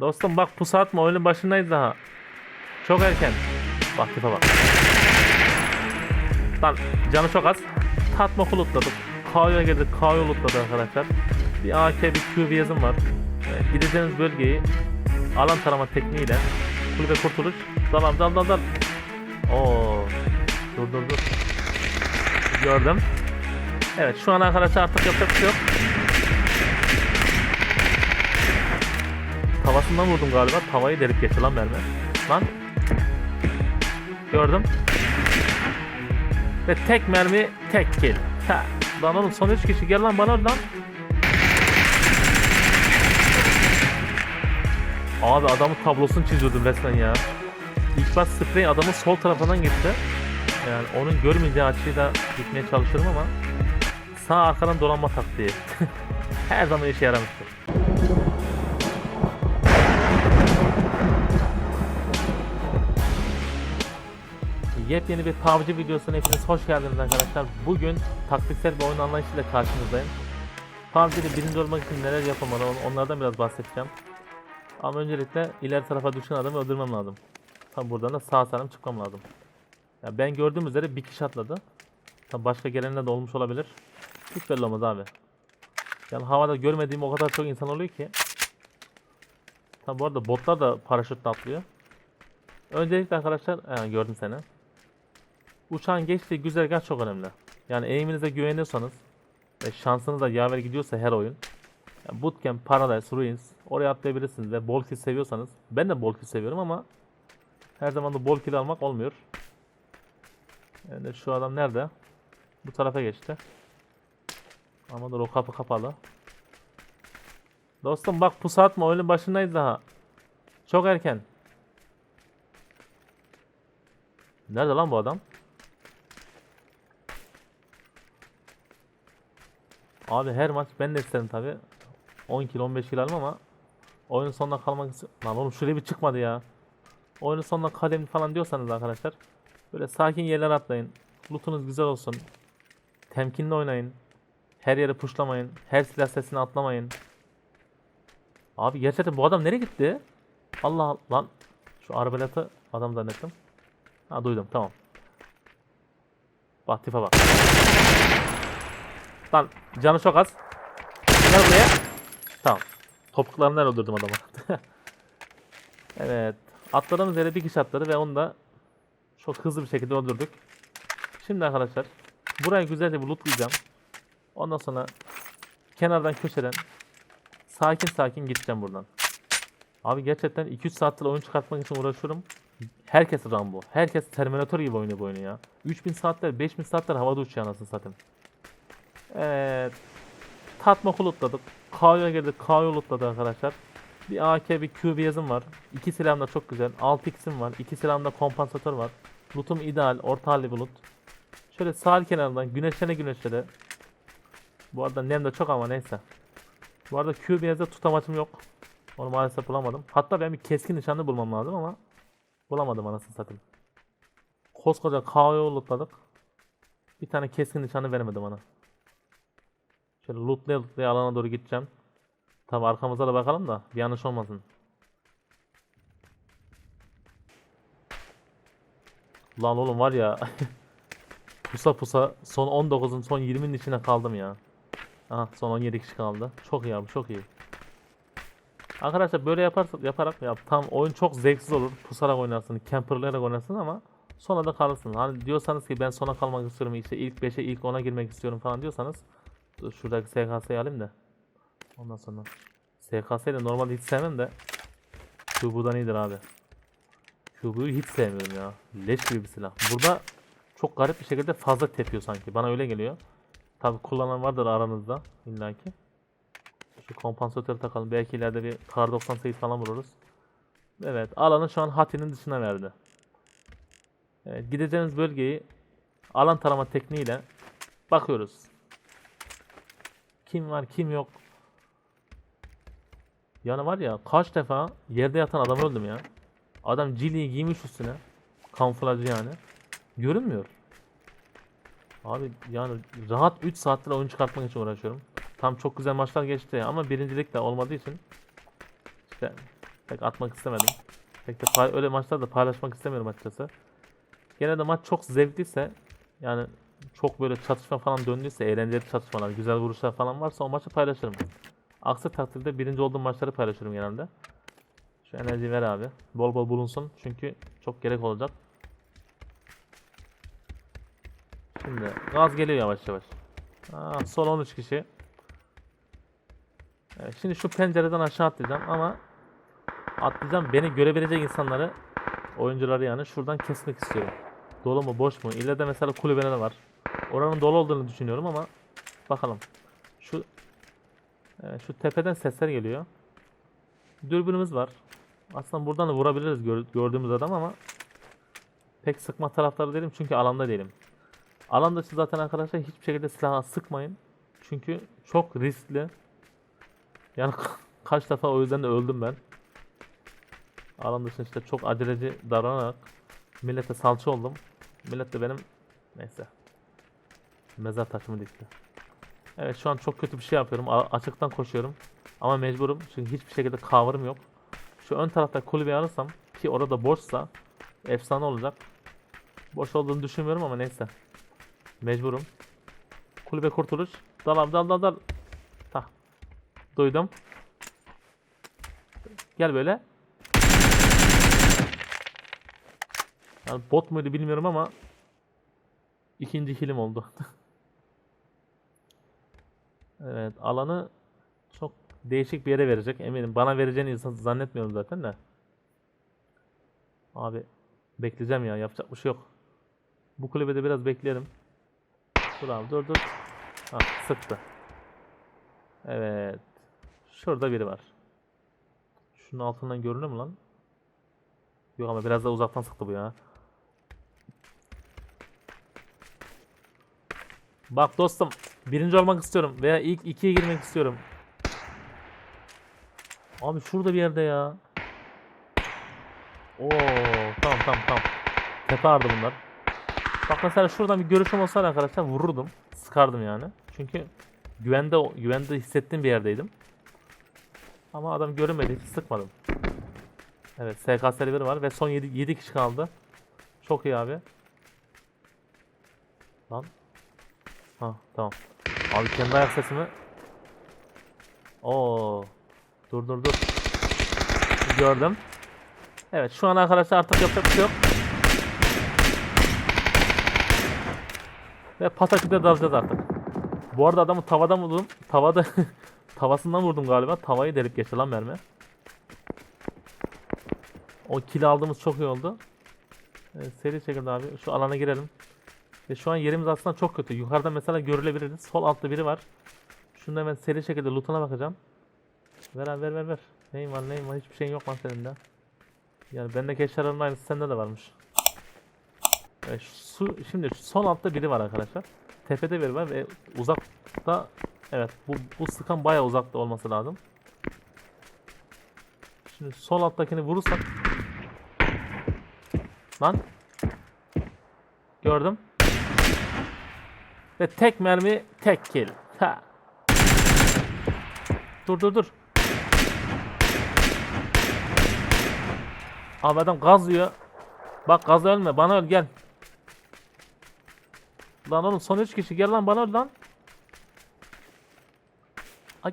Dostum bak pusu atma oyunun başındayız daha. Çok erken. Bak tipe bak. Lan canı çok az. Tatma kulutladık. K'ya girdik. K'ya lootladı arkadaşlar. Bir AK bir Q yazım var. Ee, gideceğiniz bölgeyi alan tarama tekniğiyle kulübe kurtuluş. Tamam dal dal dal. Oo. Dur dur dur. Gördüm. Evet şu an arkadaşlar artık yapacak bir şey yok. Tavasından vurdum galiba. Tavayı delip geçti lan mermi. Lan. Gördüm. Ve tek mermi tek kill. Ha. Lan oğlum son 3 kişi gel lan bana lan. Abi adamın tablosunu çiziyordum resmen ya. İlk baş sprey adamın sol tarafından gitti. Yani onun görmeyeceği açıyla gitmeye çalışıyorum ama sağ arkadan dolanma taktiği. Her zaman işe yaramıştır. Yepyeni bir PUBG videosuna hepiniz hoş geldiniz arkadaşlar. Bugün taktiksel bir oyun anlayışıyla karşınızdayım. PUBG'de birinci olmak için neler yapılmalı on- onlardan biraz bahsedeceğim. Ama öncelikle ileri tarafa düşen adamı öldürmem lazım. Tam buradan da sağ salim çıkmam lazım. Ya ben gördüğüm üzere bir kişi atladı. Tam başka gelenler de olmuş olabilir. Hiç belli olmaz abi. Yani havada görmediğim o kadar çok insan oluyor ki. Tam bu arada botlar da paraşütle atlıyor. Öncelikle arkadaşlar, he, gördüm seni. Uçağın geçtiği güzergah çok önemli. Yani eğiminize güveniyorsanız ve şansınız da yaver gidiyorsa her oyun. Yani Bootcamp, Paradise, Ruins oraya atlayabilirsiniz ve bol kill seviyorsanız. Ben de bol kill seviyorum ama her zaman da bol kill almak olmuyor. Yani şu adam nerede? Bu tarafa geçti. Ama dur o kapı kapalı. Dostum bak pusu atma oyunun başındayız daha. Çok erken. Nerede lan bu adam? Abi her maç ben de isterim tabi. 10 kilo 15 kilo alayım ama oyunun sonuna kalmak. Lan oğlum şuraya bir çıkmadı ya. Oyunun sonuna kademli falan diyorsanız arkadaşlar böyle sakin yerler atlayın. Lootunuz güzel olsun. Temkinli oynayın. Her yere pushlamayın. Her silah sesine atlamayın. Abi gerçekten bu adam nereye gitti? Allah Allah. lan. Şu arbelatı adam zannettim. Ha duydum tamam. Bak tipe bak. Lan canı çok az. Gel buraya. Tamam. Topuklarından öldürdüm adamı. evet. Atladığımız yere bir kişi atladı ve onu da çok hızlı bir şekilde öldürdük. Şimdi arkadaşlar burayı güzelce bir lootlayacağım. Ondan sonra kenardan köşeden sakin sakin gideceğim buradan. Abi gerçekten 2-3 saattir oyun çıkartmak için uğraşıyorum. Herkes Rambo. Herkes Terminator gibi oynuyor bu oyunu ya. 3000 saatler, 5000 saatler havada uçuyor anasını satayım. Evet. Tatma kulutladık. K'ya girdik. K'ya lootladı arkadaşlar. Bir AK, bir Q yazım var. İki silahım da çok güzel. 6x'im var. İki silahımda kompansatör var. Loot'um ideal. Orta halli bir loot. Şöyle sahil kenarından güneşlene güneşlere. Bu arada nem de çok ama neyse. Bu arada Q bir yazı tutamaçım yok. Onu maalesef bulamadım. Hatta ben bir keskin nişanlı bulmam lazım ama bulamadım anasını satayım. Koskoca K'ya lootladık. Bir tane keskin nişanı vermedi bana. Şöyle lootlaya lootlaya alana doğru gideceğim. Tabi arkamıza da bakalım da bir yanlış olmasın. Lan oğlum var ya. pusa pusa son 19'un son 20'nin içine kaldım ya. Aha son 17 kişi kaldı. Çok iyi abi çok iyi. Arkadaşlar böyle yaparsak yaparak ya tam oyun çok zevksiz olur. Pusarak oynarsın, camperlayarak oynarsın ama sona da kalırsın. Hani diyorsanız ki ben sona kalmak istiyorum işte ilk 5'e ilk 10'a girmek istiyorum falan diyorsanız Şuradaki SKS'yi alayım da. Ondan sonra. SKS'yi de normalde hiç sevmem de. Cubu'dan iyidir abi. Cubu'yu hiç sevmiyorum ya. Leş gibi bir silah. Burada çok garip bir şekilde fazla tepiyor sanki. Bana öyle geliyor. Tabi kullanan vardır aranızda illaki. Şu kompansatörü takalım. Belki ileride bir kar 98 falan vururuz. Evet alanı şu an Hati'nin dışına verdi. Evet, gideceğiniz bölgeyi alan tarama tekniğiyle bakıyoruz. Kim var kim yok. Yani var ya kaç defa yerde yatan adam öldüm ya. Adam ciliyi giymiş üstüne. Kamuflajı yani. Görünmüyor. Abi yani rahat 3 saattir oyun çıkartmak için uğraşıyorum. Tam çok güzel maçlar geçti ama birincilik de olmadığı için işte Pek atmak istemedim. Pek de öyle maçlarda paylaşmak istemiyorum açıkçası. Gene de maç çok zevkliyse yani çok böyle çatışma falan döndüyse eğlenceli çatışmalar, güzel vuruşlar falan varsa o maçı paylaşırım. Aksi takdirde birinci olduğum maçları paylaşıyorum genelde. Şu enerjiyi ver abi. Bol bol bulunsun çünkü çok gerek olacak. Şimdi gaz geliyor yavaş yavaş. Aa, son 13 kişi. Evet, şimdi şu pencereden aşağı atlayacağım ama atlayacağım beni görebilecek insanları oyuncuları yani şuradan kesmek istiyorum. Dolu mu boş mu? İleride mesela kulübeler var. Oranın dolu olduğunu düşünüyorum ama bakalım. Şu şu tepeden sesler geliyor. Dürbünümüz var. Aslında buradan da vurabiliriz gör- gördüğümüz adam ama pek sıkma taraftarı değilim çünkü alanda değilim. Alan dışı zaten arkadaşlar hiçbir şekilde silaha sıkmayın. Çünkü çok riskli. Yani kaç defa o yüzden de öldüm ben. Alan dışında işte çok aceleci davranarak millete salça oldum. Millet de benim neyse mezar taşımı dikti. Evet şu an çok kötü bir şey yapıyorum. A- açıktan koşuyorum. Ama mecburum çünkü hiçbir şekilde cover'ım yok. Şu ön tarafta kulübeyi alırsam ki orada boşsa efsane olacak. Boş olduğunu düşünmüyorum ama neyse. Mecburum. Kulübe kurtuluş. Dal abi dal dal dal. Tah. Duydum. Gel böyle. Yani bot muydu bilmiyorum ama ikinci kilim oldu. evet alanı çok değişik bir yere verecek eminim. Bana vereceğini zannetmiyorum zaten de. Abi bekleyeceğim ya yapacak bir şey yok. Bu kulübede biraz bekleyelim. Dur abi dur dur. Ha sıktı. Evet. Şurada biri var. Şunun altından görünüyor mu lan? Yok ama biraz da uzaktan sıktı bu ya. Bak dostum, birinci olmak istiyorum veya ilk ikiye girmek istiyorum. Abi şurada bir yerde ya. Oo, tamam tamam tamam. Tepe ardı bunlar. Bak mesela şuradan bir görüşüm olsaydı arkadaşlar vururdum. Sıkardım yani. Çünkü güvende güvende hissettiğim bir yerdeydim. Ama adam görünmediği için sıkmadım. Evet SKS'li biri var ve son 7, 7 kişi kaldı. Çok iyi abi. Lan. Ha tamam. Abi kendi ayak sesimi. Oo. Dur dur dur. Gördüm. Evet şu an arkadaşlar artık yapacak bir şey yok. Ve pataküde dalacağız artık. Bu arada adamı tavadan vurdum. Tavada tavasından vurdum galiba. Tavayı delip geçti lan mermi. O kill aldığımız çok iyi oldu. Evet, seri şekilde abi şu alana girelim. Ve şu an yerimiz aslında çok kötü. Yukarıda mesela görülebilir. Sol altta biri var. Şunu hemen seri şekilde lootuna bakacağım. Ver abi ver ver ver. Neyin var neyin var hiçbir şeyin yok lan senin de. Yani bendeki eşyaların aynısı sende de varmış. Evet, şu, şimdi şu sol altta biri var arkadaşlar. Tepede biri var ve uzakta evet bu, bu sıkan bayağı uzakta olması lazım. Şimdi sol alttakini vurursak Lan Gördüm Ve tek mermi tek kill ha. Dur dur dur Abi adam gazlıyor Bak gaz ölme bana öl gel Lan oğlum son 3 kişi gel lan bana öl lan Ay.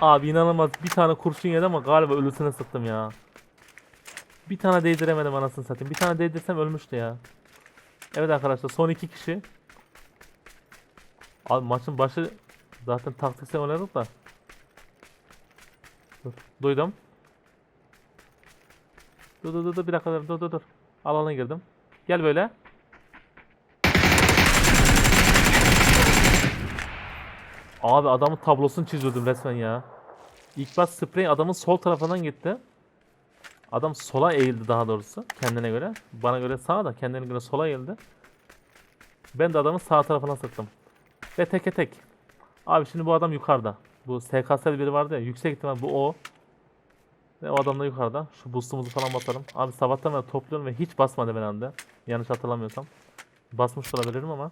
Abi inanılmaz bir tane kurşun yedi ama galiba ölüsüne sıktım ya. Bir tane değdiremedim anasını satayım. Bir tane değdirsem ölmüştü ya. Evet arkadaşlar son iki kişi. Abi maçın başı zaten taktiksel oynadık da. Dur, duydum. Dur dur dur bir dakika dur dur dur. Alana girdim. Gel böyle. Abi adamın tablosunu çiziyordum resmen ya. İlk baş sprey adamın sol tarafından gitti. Adam sola eğildi daha doğrusu kendine göre. Bana göre sağa da kendine göre sola eğildi. Ben de adamın sağ tarafına sıktım. Ve teke tek. Abi şimdi bu adam yukarıda. Bu SKS'li biri vardı ya yüksek ihtimal bu o. Ve o adam da yukarıda. Şu boostumuzu falan basalım. Abi sabahtan beri topluyorum ve hiç basmadı ben anda. Yanlış hatırlamıyorsam. Basmış olabilirim ama.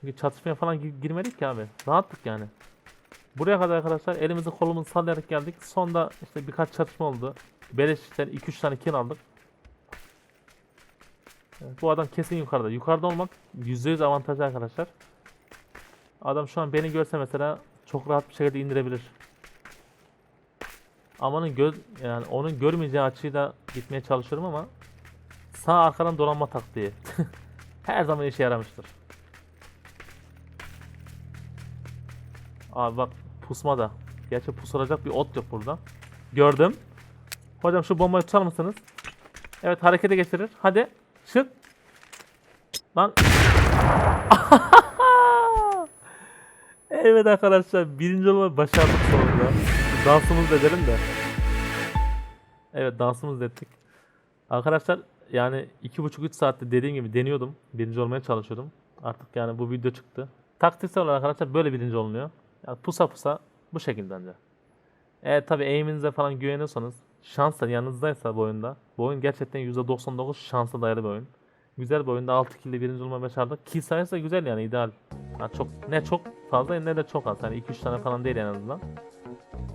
Çünkü çatışmaya falan gi- girmedik ki abi. Rahattık yani. Buraya kadar arkadaşlar elimizi kolumuzu sallayarak geldik. Sonda işte birkaç çatışma oldu. Beleşten 2-3 tane kill aldık. Bu adam kesin yukarıda. Yukarıda olmak %100 avantajı arkadaşlar. Adam şu an beni görse mesela çok rahat bir şekilde indirebilir. Ama onun göz yani onun görmeyeceği açıyla gitmeye çalışıyorum ama sağ arkadan dolanma taktiği her zaman işe yaramıştır. Abi bak pusma da. Gerçi pusulacak bir ot yok burada. Gördüm. Hocam şu bombayı tutar mısınız? Evet harekete geçirir. Hadi. Şık. Lan. evet arkadaşlar birinci olmayı başardık sonunda. Dansımızı da edelim de. Evet dansımızı da ettik. Arkadaşlar yani iki buçuk üç saatte dediğim gibi deniyordum. Birinci olmaya çalışıyordum. Artık yani bu video çıktı. Taktiksel olarak arkadaşlar böyle birinci olunuyor. Yani pusa pusa bu şekilde bence. Eğer tabi aim'inize falan güveniyorsanız şans da yanınızdaysa bu oyunda. Bu oyun gerçekten %99 şansa dayalı bir oyun. Güzel bir oyunda 6 kill'de birinci olmayı başardık. Kill sayısı da güzel yani ideal. Yani çok ne çok fazla ne de çok az. Yani 2-3 tane falan değil en azından.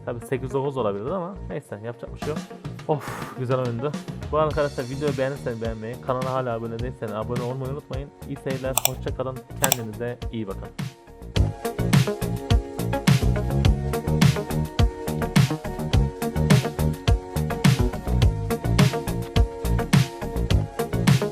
Tabi 8-9 olabilir ama neyse yapacak bir şey yok. Of güzel oyundu. Bu arkadaşlar videoyu beğenirseniz beğenmeyi, kanala hala abone değilseniz abone olmayı unutmayın. İyi seyirler, hoşça kalın, kendinize iyi bakın.